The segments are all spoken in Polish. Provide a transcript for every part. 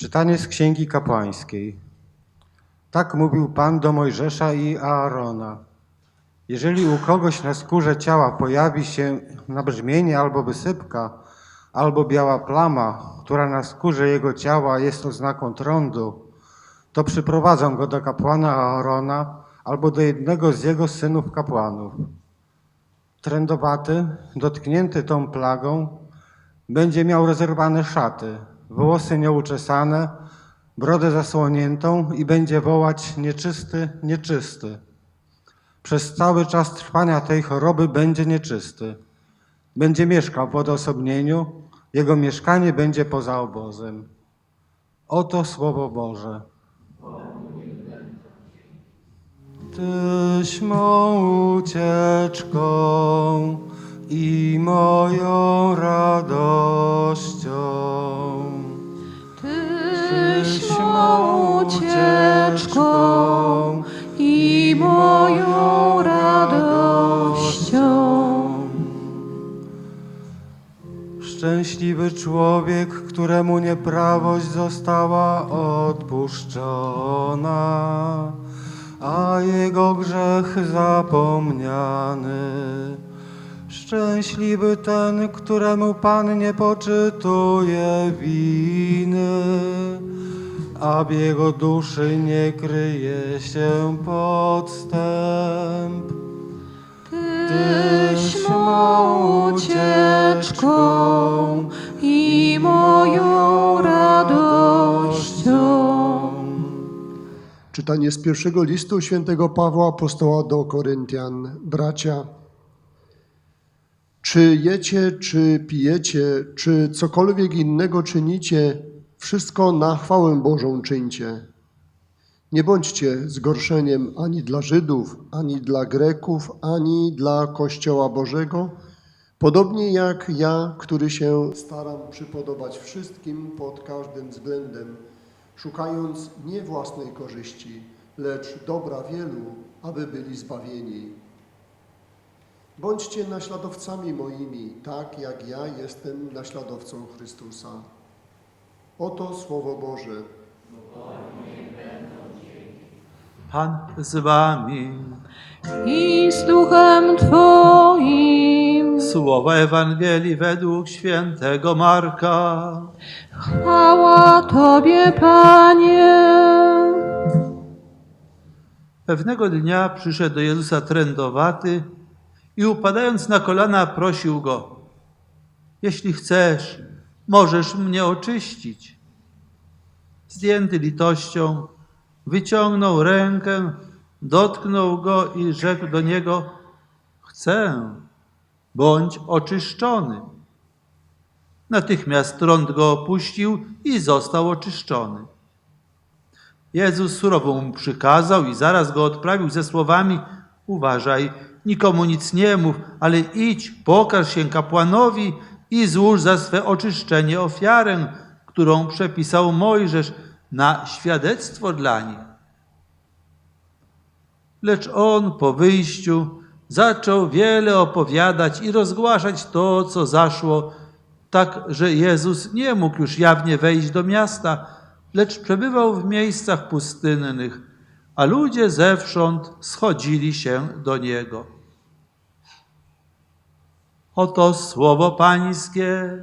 Czytanie z Księgi Kapłańskiej. Tak mówił Pan do Mojżesza i Aarona. Jeżeli u kogoś na skórze ciała pojawi się nabrzmienie albo wysypka, albo biała plama, która na skórze jego ciała jest oznaką trądu, to przyprowadzą go do kapłana Aarona albo do jednego z jego synów kapłanów. Trędowaty, dotknięty tą plagą, będzie miał rozerwane szaty, włosy nieuczesane, brodę zasłoniętą i będzie wołać nieczysty, nieczysty. Przez cały czas trwania tej choroby będzie nieczysty. Będzie mieszkał w odosobnieniu, jego mieszkanie będzie poza obozem. Oto Słowo Boże. Tyś mą ucieczką i moją radością. Tyś mą ucieczką i moją radością. Szczęśliwy człowiek, któremu nieprawość została odpuszczona, a jego grzech zapomniany. Szczęśliwy ten, któremu Pan nie poczytuje winy, a w jego duszy nie kryje się podstęp. Tyś mą ucieczką i moją radością. Czytanie z pierwszego listu świętego Pawła Apostoła do Koryntian. Bracia, czy jecie, czy pijecie, czy cokolwiek innego czynicie, wszystko na chwałę Bożą czyńcie. Nie bądźcie zgorszeniem ani dla Żydów, ani dla Greków, ani dla Kościoła Bożego, podobnie jak ja, który się staram przypodobać wszystkim pod każdym względem, szukając nie własnej korzyści, lecz dobra wielu, aby byli zbawieni. Bądźcie naśladowcami moimi, tak jak ja jestem naśladowcą Chrystusa. Oto Słowo Boże. Pan z wami. I z duchem Twoim. Słowa Ewangelii według świętego Marka. Chwała Tobie, Panie. Pewnego dnia przyszedł do Jezusa trędowaty i upadając na kolana prosił go: Jeśli chcesz, możesz mnie oczyścić. Zdjęty litością, wyciągnął rękę, dotknął go i rzekł do niego: Chcę, bądź oczyszczony. Natychmiast trąd go opuścił i został oczyszczony. Jezus surowo mu przykazał i zaraz go odprawił ze słowami: Uważaj, nikomu nic nie mów, ale idź, pokaż się kapłanowi i złóż za swe oczyszczenie ofiarę, którą przepisał Mojżesz na świadectwo dla nich. Lecz on po wyjściu zaczął wiele opowiadać i rozgłaszać to, co zaszło, tak że Jezus nie mógł już jawnie wejść do miasta, lecz przebywał w miejscach pustynnych, a ludzie zewsząd schodzili się do niego. Oto słowo Pańskie.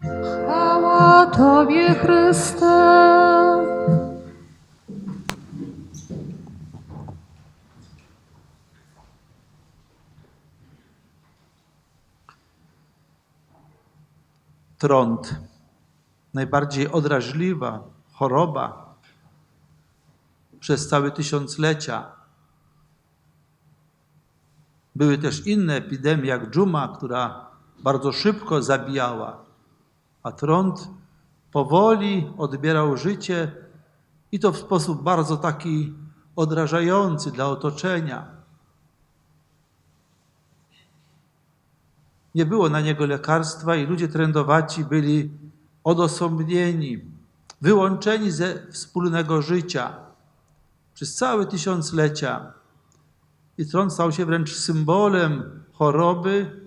Chwała Tobie, Chryste. Trąd, najbardziej odraźliwa choroba przez całe tysiąclecia. Były też inne epidemie, jak dżuma, która bardzo szybko zabijała, a trąd powoli odbierał życie i to w sposób bardzo taki odrażający dla otoczenia. Nie było na niego lekarstwa i ludzie trędowaci byli odosobnieni, wyłączeni ze wspólnego życia przez całe tysiąclecia i tron stał się wręcz symbolem choroby,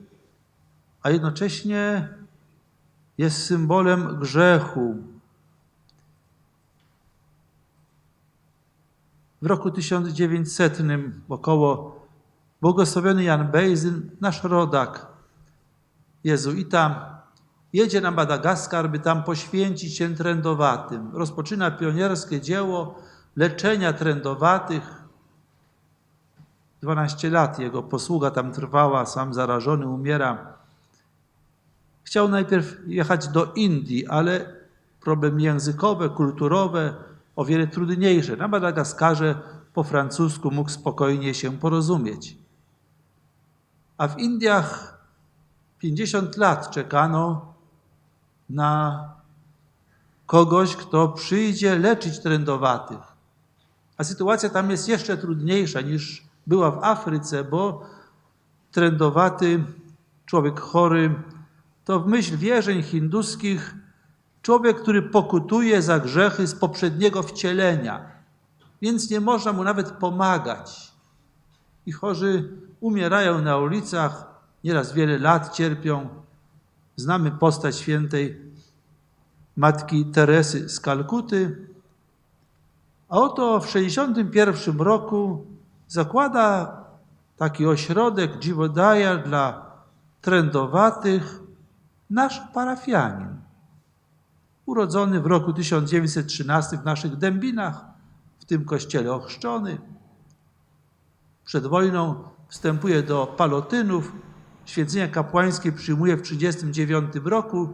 a jednocześnie jest symbolem grzechu. W roku 1900 około błogosławiony Jan Bejzyn, nasz rodak, jezuita, jedzie na Madagaskar, by tam poświęcić się trędowatym. Rozpoczyna pionierskie dzieło leczenia trędowatych, 12 lat jego posługa tam trwała, sam zarażony umiera. Chciał najpierw jechać do Indii, ale problemy językowe, kulturowe, o wiele trudniejsze. Na Madagaskarze po francusku mógł spokojnie się porozumieć. A w Indiach 50 lat czekano na kogoś, kto przyjdzie leczyć trędowatych. A sytuacja tam jest jeszcze trudniejsza niż była w Afryce, bo trędowaty, człowiek chory, to w myśl wierzeń hinduskich człowiek, który pokutuje za grzechy z poprzedniego wcielenia, więc nie można mu nawet pomagać. I chorzy umierają na ulicach, nieraz wiele lat cierpią. Znamy postać świętej matki Teresy z Kalkuty. A oto w 61 roku zakłada taki ośrodek Dziwodaja dla trędowatych nasz parafianin. Urodzony w roku 1913 w naszych Dębinach, w tym kościele ochrzczony. Przed wojną wstępuje do palotynów, święcenia kapłańskie przyjmuje w 1939 roku.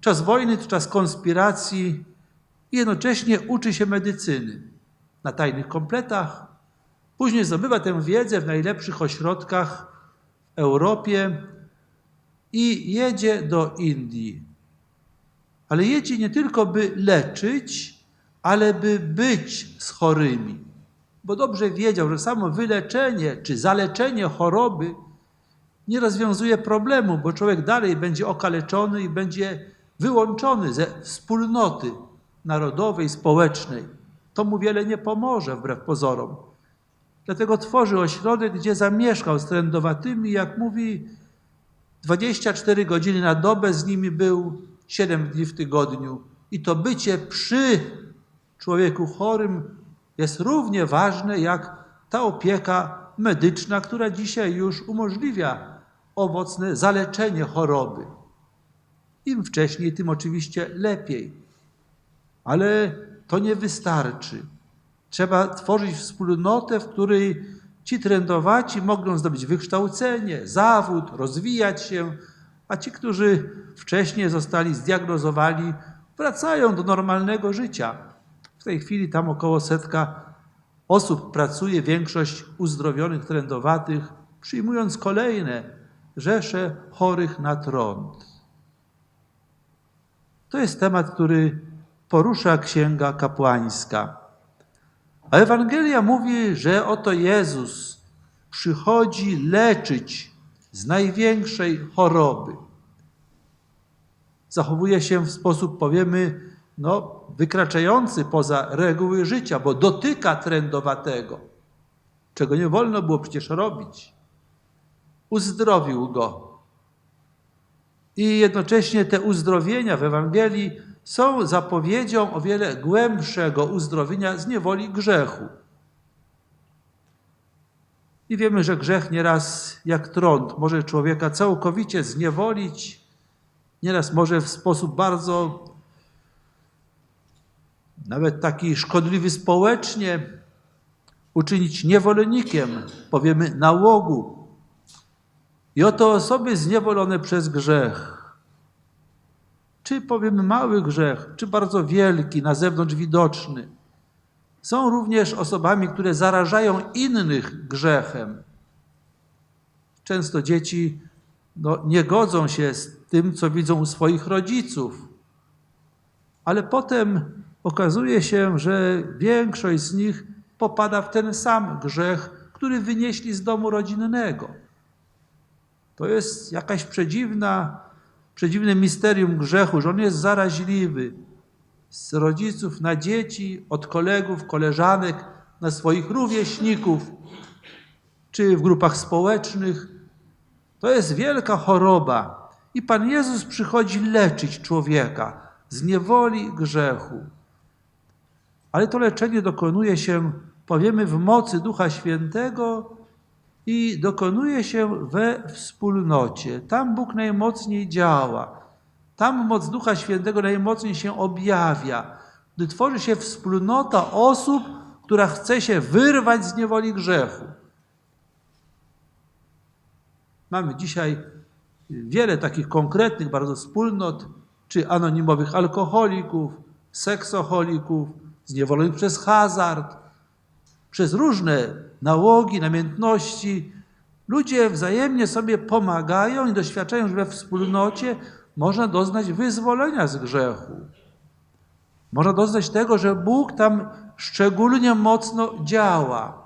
Czas wojny to czas konspiracji i jednocześnie uczy się medycyny na tajnych kompletach. Później zdobywa tę wiedzę w najlepszych ośrodkach w Europie i jedzie do Indii. Ale jedzie nie tylko, by leczyć, ale by być z chorymi. Bo dobrze wiedział, że samo wyleczenie czy zaleczenie choroby nie rozwiązuje problemu, bo człowiek dalej będzie okaleczony i będzie wyłączony ze wspólnoty narodowej, społecznej. To mu wiele nie pomoże, wbrew pozorom. Dlatego tworzy ośrodek, gdzie zamieszkał z trędowatymi, jak mówi, 24 godziny na dobę z nimi był, 7 dni w tygodniu. I to bycie przy człowieku chorym jest równie ważne jak ta opieka medyczna, która dzisiaj już umożliwia owocne zaleczenie choroby. Im wcześniej, tym oczywiście lepiej. Ale to nie wystarczy. Trzeba tworzyć wspólnotę, w której ci trędowaci mogą zdobyć wykształcenie, zawód, rozwijać się, a ci, którzy wcześniej zostali zdiagnozowani, wracają do normalnego życia. W tej chwili tam około setka osób pracuje, większość uzdrowionych trędowatych, przyjmując kolejne rzesze chorych na trąd. To jest temat, który porusza księga kapłańska. A Ewangelia mówi, że oto Jezus przychodzi leczyć z największej choroby. Zachowuje się w sposób, powiemy, no, wykraczający poza reguły życia, bo dotyka trędowatego, czego nie wolno było przecież robić. Uzdrowił go. I jednocześnie te uzdrowienia w Ewangelii są zapowiedzią o wiele głębszego uzdrowienia z niewoli grzechu. I wiemy, że grzech nieraz jak trąd może człowieka całkowicie zniewolić, nieraz może w sposób bardzo nawet taki szkodliwy społecznie uczynić niewolnikiem, powiemy nałogu. I oto osoby zniewolone przez grzech, czy powiemy mały grzech, czy bardzo wielki, na zewnątrz widoczny, są również osobami, które zarażają innych grzechem. Często dzieci no, nie godzą się z tym, co widzą u swoich rodziców, ale potem okazuje się, że większość z nich popada w ten sam grzech, który wynieśli z domu rodzinnego. To jest jakaś przedziwna, przedziwne misterium grzechu, że on jest zaraźliwy z rodziców na dzieci, od kolegów, koleżanek, na swoich rówieśników, czy w grupach społecznych. To jest wielka choroba. I Pan Jezus przychodzi leczyć człowieka z niewoli grzechu. Ale to leczenie dokonuje się powiemy w mocy Ducha Świętego i dokonuje się we wspólnocie. Tam Bóg najmocniej działa. Tam moc Ducha Świętego najmocniej się objawia, gdy tworzy się wspólnota osób, która chce się wyrwać z niewoli grzechu. Mamy dzisiaj wiele takich konkretnych bardzo wspólnot, czy anonimowych alkoholików, seksoholików, zniewolonych przez hazard, przez różne nałogi, namiętności. Ludzie wzajemnie sobie pomagają i doświadczają, że we wspólnocie można doznać wyzwolenia z grzechu. Można doznać tego, że Bóg tam szczególnie mocno działa.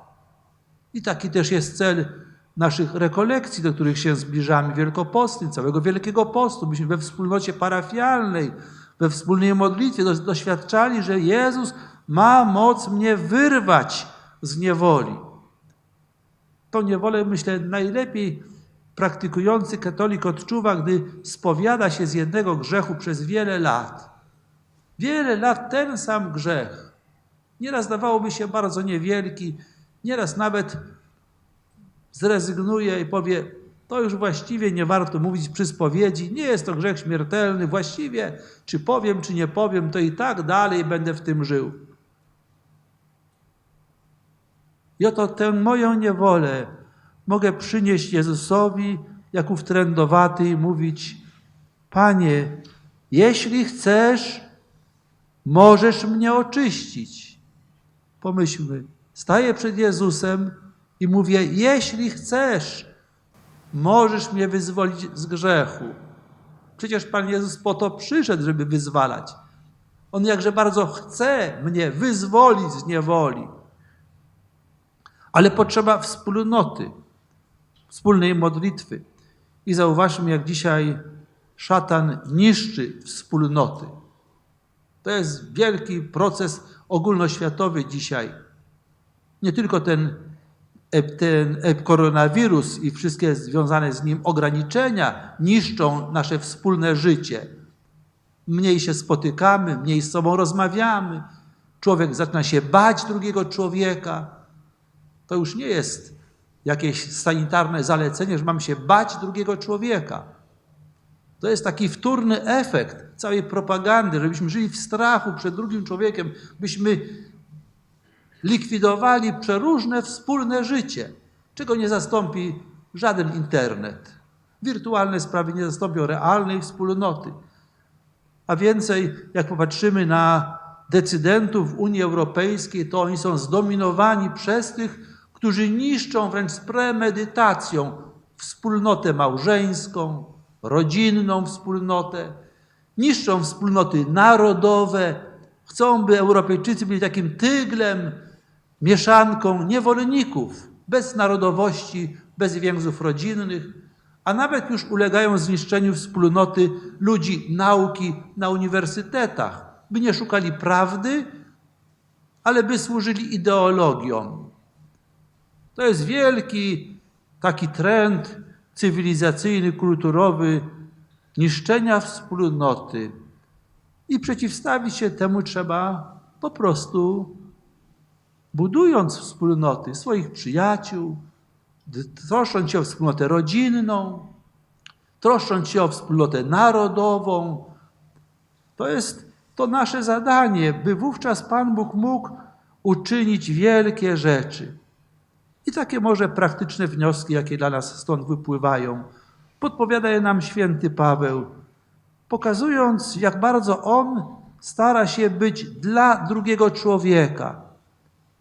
I taki też jest cel naszych rekolekcji, do których się zbliżamy, wielkopostnych, całego Wielkiego Postu, byśmy we wspólnocie parafialnej, we wspólnej modlitwie doświadczali, że Jezus ma moc mnie wyrwać z niewoli. Tą niewolę, myślę, najlepiej praktykujący katolik odczuwa, gdy spowiada się z jednego grzechu przez wiele lat. Wiele lat ten sam grzech. Nieraz dawałoby się bardzo niewielki, nieraz nawet zrezygnuje i powie, to już właściwie nie warto mówić przy spowiedzi, nie jest to grzech śmiertelny, właściwie czy powiem, czy nie powiem, to i tak dalej będę w tym żył. I oto tę moją niewolę mogę przynieść Jezusowi, jak ów trędowaty i mówić, Panie, jeśli chcesz, możesz mnie oczyścić. Pomyślmy, staję przed Jezusem i mówię: Jeśli chcesz, możesz mnie wyzwolić z grzechu. Przecież Pan Jezus po to przyszedł, żeby wyzwalać. On jakże bardzo chce mnie wyzwolić z niewoli. Ale potrzeba wspólnoty, wspólnej modlitwy. I zauważmy, jak dzisiaj szatan niszczy wspólnoty. To jest wielki proces ogólnoświatowy dzisiaj. Nie tylko ten, ep- ten ep- koronawirus i wszystkie związane z nim ograniczenia niszczą nasze wspólne życie. Mniej się spotykamy, mniej z sobą rozmawiamy. Człowiek zaczyna się bać drugiego człowieka. To już nie jest jakieś sanitarne zalecenie, że mam się bać drugiego człowieka. To jest taki wtórny efekt całej propagandy, żebyśmy żyli w strachu przed drugim człowiekiem, byśmy likwidowali przeróżne wspólne życie, czego nie zastąpi żaden internet. Wirtualne sprawy nie zastąpią realnej wspólnoty. A więcej, jak popatrzymy na decydentów Unii Europejskiej, to oni są zdominowani przez tych, którzy niszczą wręcz z premedytacją wspólnotę małżeńską, rodzinną wspólnotę, niszczą wspólnoty narodowe, chcą, by Europejczycy byli takim tyglem, mieszanką niewolników, bez narodowości, bez więzów rodzinnych, a nawet już ulegają zniszczeniu wspólnoty ludzi nauki na uniwersytetach, by nie szukali prawdy, ale by służyli ideologiom. To jest wielki taki trend cywilizacyjny, kulturowy niszczenia wspólnoty. I przeciwstawić się temu trzeba po prostu budując wspólnoty swoich przyjaciół, troszcząc się o wspólnotę rodzinną, troszcząc się o wspólnotę narodową. To jest to nasze zadanie, by wówczas Pan Bóg mógł uczynić wielkie rzeczy. I takie może praktyczne wnioski, jakie dla nas stąd wypływają, podpowiada je nam święty Paweł, pokazując, jak bardzo on stara się być dla drugiego człowieka,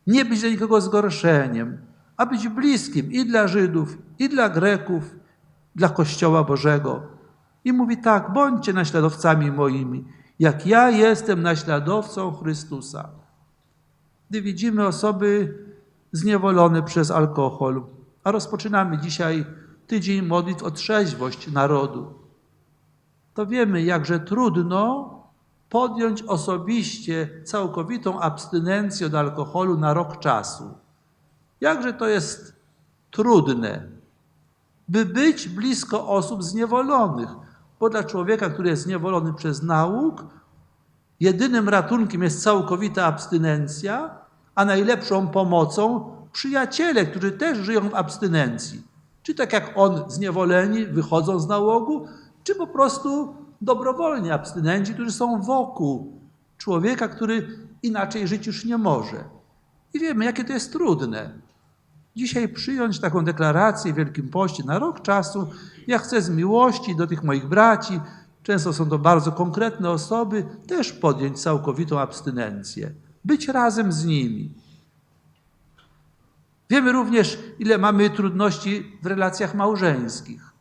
nie być dla nikogo zgorszeniem, a być bliskim i dla Żydów, i dla Greków, dla Kościoła Bożego. I mówi tak: bądźcie naśladowcami moimi, jak ja jestem naśladowcą Chrystusa. Gdy widzimy osoby zniewolone przez alkohol, a rozpoczynamy dzisiaj tydzień modlitw o trzeźwość narodu, to wiemy, jakże trudno podjąć osobiście całkowitą abstynencję od alkoholu na rok czasu. Jakże to jest trudne, by być blisko osób zniewolonych, bo dla człowieka, który jest zniewolony przez nauk, jedynym ratunkiem jest całkowita abstynencja, a najlepszą pomocą przyjaciele, którzy też żyją w abstynencji. Czy tak jak on, zniewoleni, wychodzą z nałogu, czy po prostu dobrowolni abstynenci, którzy są wokół człowieka, który inaczej żyć już nie może. I wiemy, jakie to jest trudne. Dzisiaj przyjąć taką deklarację w Wielkim Poście na rok czasu, ja chcę z miłości do tych moich braci, często są to bardzo konkretne osoby, też podjąć całkowitą abstynencję, być razem z nimi. Wiemy również, ile mamy trudności w relacjach małżeńskich.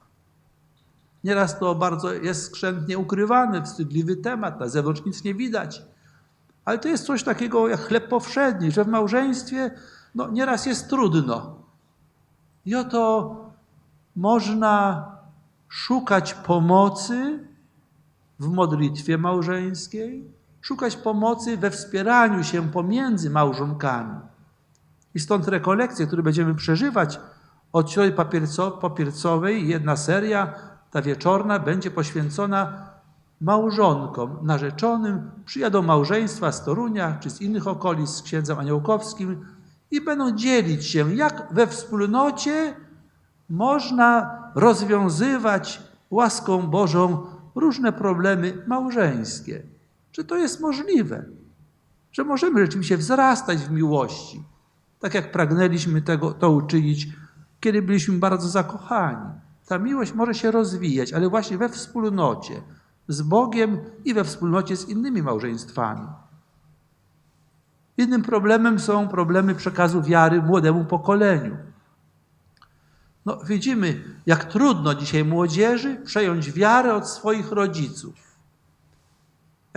Nieraz to bardzo jest skrzętnie ukrywane, wstydliwy temat, na zewnątrz nic nie widać. Ale to jest coś takiego jak chleb powszedni, że w małżeństwie no, nieraz jest trudno. I oto można szukać pomocy w modlitwie małżeńskiej, szukać pomocy we wspieraniu się pomiędzy małżonkami. I stąd rekolekcje, które będziemy przeżywać od papierco, papiercowej, jedna seria, ta wieczorna, będzie poświęcona małżonkom, narzeczonym. Przyjadą małżeństwa z Torunia czy z innych okolic z księdzem Aniołkowskim i będą dzielić się, jak we wspólnocie można rozwiązywać łaską Bożą różne problemy małżeńskie. Że to jest możliwe, że możemy rzeczywiście wzrastać w miłości, tak jak pragnęliśmy tego, to uczynić, kiedy byliśmy bardzo zakochani. Ta miłość może się rozwijać, ale właśnie we wspólnocie z Bogiem i we wspólnocie z innymi małżeństwami. Innym problemem są problemy przekazu wiary młodemu pokoleniu. No, widzimy, jak trudno dzisiaj młodzieży przejąć wiarę od swoich rodziców.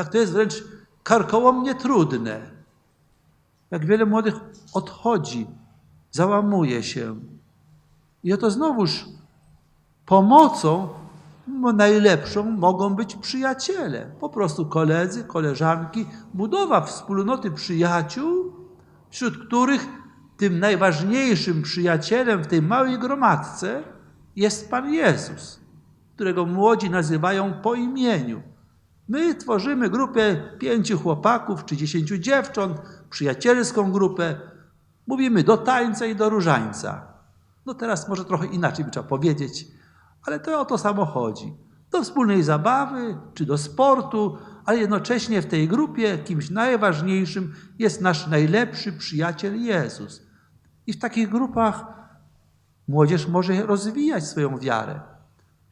Jak to jest wręcz karkołomnie trudne. Jak wiele młodych odchodzi, załamuje się. I oto znowuż pomocą no, najlepszą mogą być przyjaciele, po prostu koledzy, koleżanki, budowa wspólnoty przyjaciół, wśród których tym najważniejszym przyjacielem w tej małej gromadce jest Pan Jezus, którego młodzi nazywają po imieniu. My tworzymy grupę pięciu chłopaków czy dziesięciu dziewcząt, przyjacielską grupę. Mówimy do tańca i do różańca. No teraz może trochę inaczej by trzeba powiedzieć, ale to o to samo chodzi. Do wspólnej zabawy czy do sportu, ale jednocześnie w tej grupie kimś najważniejszym jest nasz najlepszy przyjaciel Jezus. I w takich grupach młodzież może rozwijać swoją wiarę.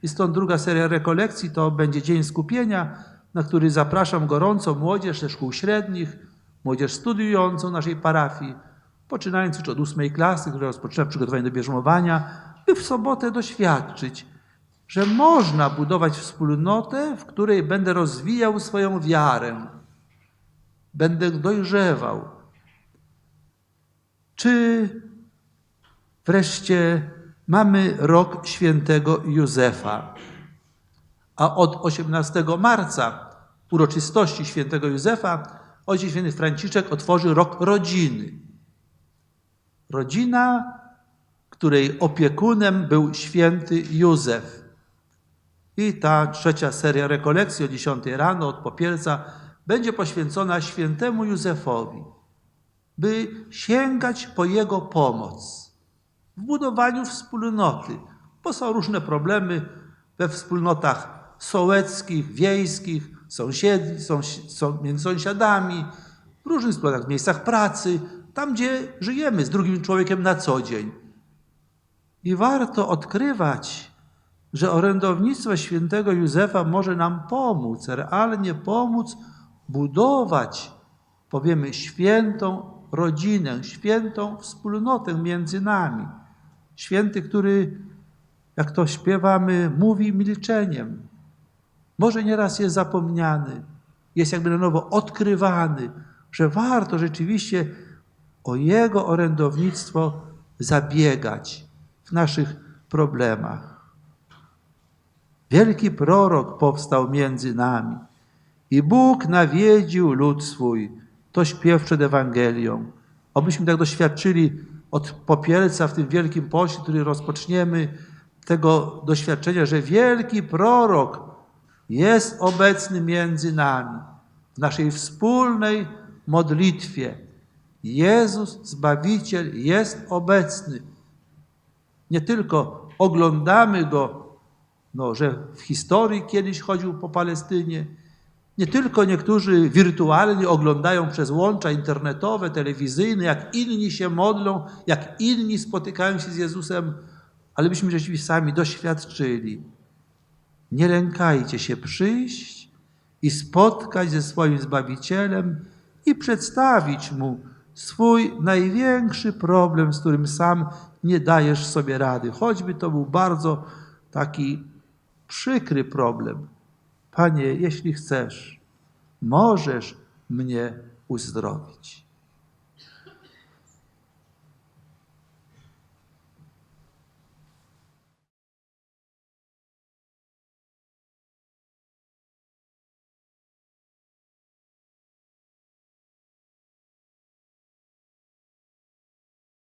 I stąd druga seria rekolekcji to będzie Dzień Skupienia, na który zapraszam gorąco młodzież ze szkół średnich, młodzież studiującą naszej parafii, poczynając już od ósmej klasy, która rozpoczyna przygotowanie do bierzmowania, by w sobotę doświadczyć, że można budować wspólnotę, w której będę rozwijał swoją wiarę, będę dojrzewał. Czy wreszcie mamy rok świętego Józefa, a od 18 marca uroczystości świętego Józefa ojciec święty Franciszek otworzy rok rodziny. Rodzina, której opiekunem był święty Józef. I ta trzecia seria rekolekcji o 10 rano od popielca będzie poświęcona świętemu Józefowi, by sięgać po jego pomoc w budowaniu wspólnoty, bo są różne problemy we wspólnotach sołeckich, wiejskich, sąsiedzi, sąsi, są, między sąsiadami, w różnych w miejscach pracy, tam gdzie żyjemy z drugim człowiekiem na co dzień. I warto odkrywać, że orędownictwo świętego Józefa może nam pomóc, realnie pomóc budować, powiemy, świętą rodzinę, świętą wspólnotę między nami. Święty, który, jak to śpiewamy, mówi milczeniem. Może nieraz jest zapomniany, jest jakby na nowo odkrywany, że warto rzeczywiście o Jego orędownictwo zabiegać w naszych problemach. Wielki prorok powstał między nami i Bóg nawiedził lud swój. To śpiew przed Ewangelią. Obyśmy tak doświadczyli od popielca w tym wielkim poście, który rozpoczniemy, tego doświadczenia, że wielki prorok jest obecny między nami w naszej wspólnej modlitwie. Jezus, Zbawiciel, jest obecny. Nie tylko oglądamy Go, no, że w historii kiedyś chodził po Palestynie, nie tylko niektórzy wirtualnie oglądają przez łącza internetowe, telewizyjne, jak inni się modlą, jak inni spotykają się z Jezusem, ale byśmy rzeczywiście sami doświadczyli. Nie lękajcie się przyjść i spotkać ze swoim Zbawicielem i przedstawić Mu swój największy problem, z którym sam nie dajesz sobie rady. Choćby to był bardzo taki przykry problem. Panie, jeśli chcesz, możesz mnie uzdrowić.